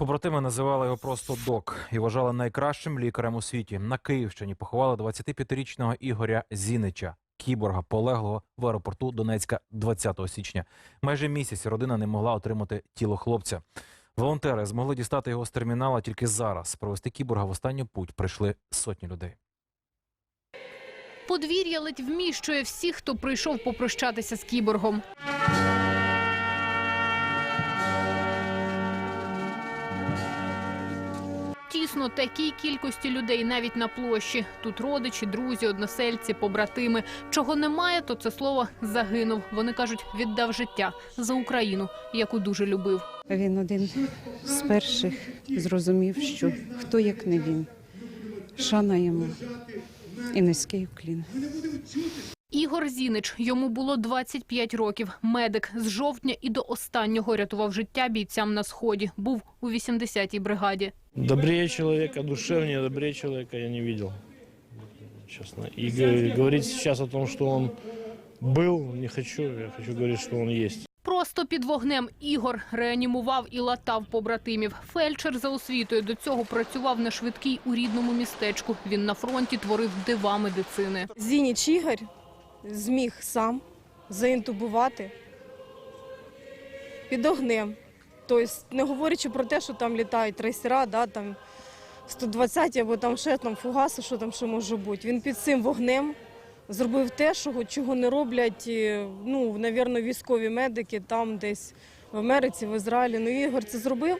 Побратими називали його просто док і вважали найкращим лікарем у світі. На Київщині поховали 25-річного Ігоря Зінича, кіборга, полеглого в аеропорту Донецька 20 січня. Майже місяць родина не могла отримати тіло хлопця. Волонтери змогли дістати його з термінала тільки зараз. Провести кіборга в останню путь прийшли сотні людей. Подвір'я ледь вміщує всіх, хто прийшов попрощатися з кіборгом. Тісно такій кількості людей навіть на площі. Тут родичі, друзі, односельці, побратими. Чого немає, то це слово загинув. Вони кажуть, віддав життя за Україну, яку дуже любив. Він один з перших зрозумів, що хто як не він. Шана йому і низький уклін. Ігор Зінич, йому було 25 років. Медик з жовтня і до останнього рятував життя бійцям на сході. Був у 80-й бригаді. Добрее человека, душевнее, добрее человека я не видел, честно. И г- говорить сейчас о том, что он был, не хочу. Я хочу говорить, что он есть. Просто під вогнем Ігор реанімував і латав побратимів. Фельдшер за освітою до цього працював на швидкій у рідному містечку. Він на фронті творив дива медицини. Зініч Ігор зміг сам заінтубувати під огнем. Тобто, не говорячи про те, що там літають трейсера, да, там 120 або там ще там фугаси, що там ще може бути. Він під цим вогнем зробив те, що, чого не роблять, е, ну, навірно, військові медики там десь в Америці, в Ізраїлі. Ну, Ігор це зробив.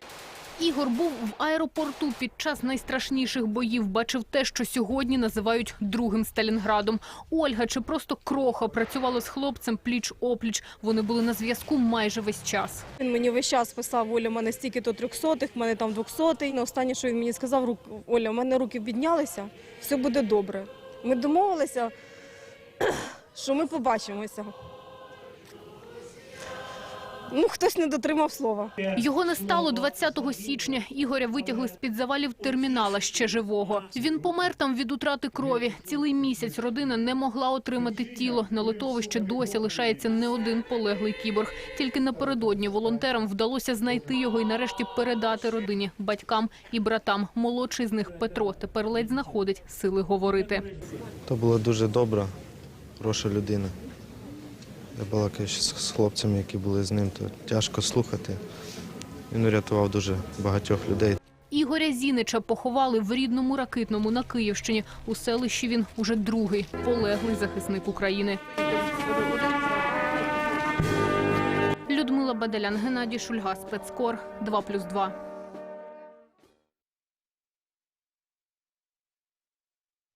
Ігор був в аеропорту під час найстрашніших боїв. Бачив те, що сьогодні називають другим Сталінградом. Ольга чи просто кроха працювала з хлопцем пліч опліч. Вони були на зв'язку майже весь час. Він мені весь час писав, Оля, в мене стільки то трьохсотих, в мене там двохсотий. На останнє, що він мені сказав, Оля, в мене руки піднялися, все буде добре. Ми домовилися, що ми побачимося. Ну, хтось не дотримав слова. Його не стало 20 січня. Ігоря витягли з під завалів термінала ще живого. Він помер там від утрати крові. Цілий місяць родина не могла отримати тіло. На литовище досі лишається не один полеглий кіборг. Тільки напередодні волонтерам вдалося знайти його і нарешті передати родині, батькам і братам. Молодший з них Петро тепер ледь знаходить сили говорити. То була дуже добра, хороша людина. Я балакаю з з хлопцями, які були з ним, то тяжко слухати. Він урятував дуже багатьох людей. Ігоря Зінича поховали в рідному ракитному на Київщині. У селищі він уже другий полеглий захисник України. Людмила Бадалян, Геннадій Шульга, спецкор 2+,2.